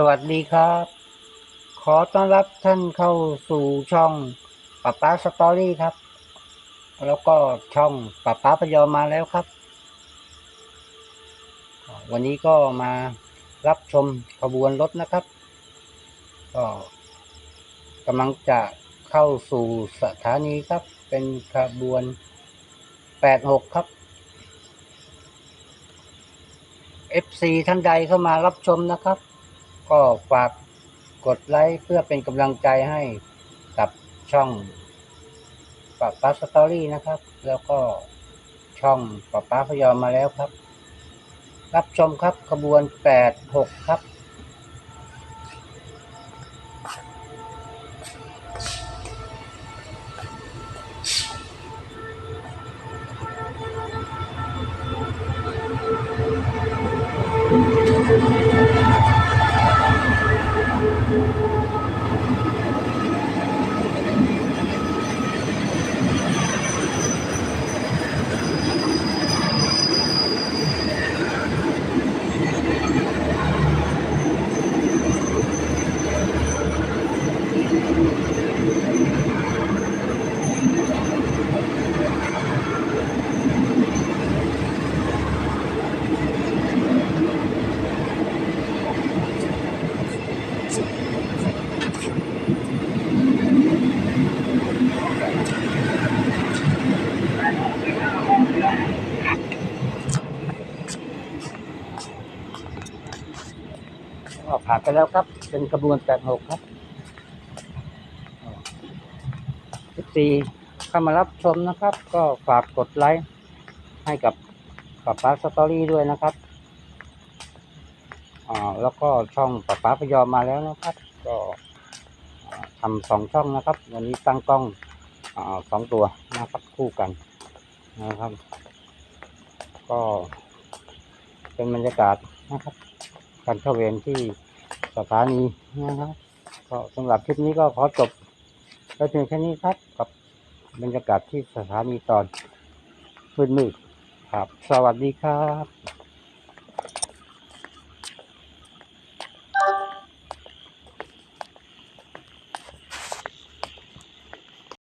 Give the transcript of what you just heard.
สวัสดีครับ ขอต้อนรับท่านเข้าสู่ช่องป้าป้าสตอรี่ครับ แล้วก็ช่องป้าป้าพยอมมาแล้วครับ วันนี้ก็มารับชมขบวนรถนะครับ ก็กำลังจะเข้าสู่สถานีครับ เป็นขบวน 86 ครับ FC ท่านใดเข้ามารับชมนะครับ ก็ฝากกดไลค์เพื่อเป็นกำลังใจให้กับช่องป้าป้าสตอรี่นะครับ แล้วก็ช่องป้าป้าพยอมมาแล้วครับ รับชมครับขบวน 86 ครับ ก็ผ่านไปแล้วครับ เป็นขบวน86ครับ14เข้ามารับชมนะครับ ก็ฝากกดไลค์ให้กับป้าป้าสตอรี่ด้วยนะครับอ่าแล้วก็ช่องป้าป้าพยอมมาแล้วนะครับ ก็ทำสองช่องนะครับ วันนี้ตั้งกล้องอ่าสองตัวนะครับคู่กันนะครับ ก็เป็นบรรยากาศนะครับ การเข้าเวรที่สถานีนะครับก็สำหรับคลิปนี้ก็ขอจบไปเพียงแค่นี้ครับกับบรรยากาศที่สถานีตอนมืดๆครับ สวัสดีครับ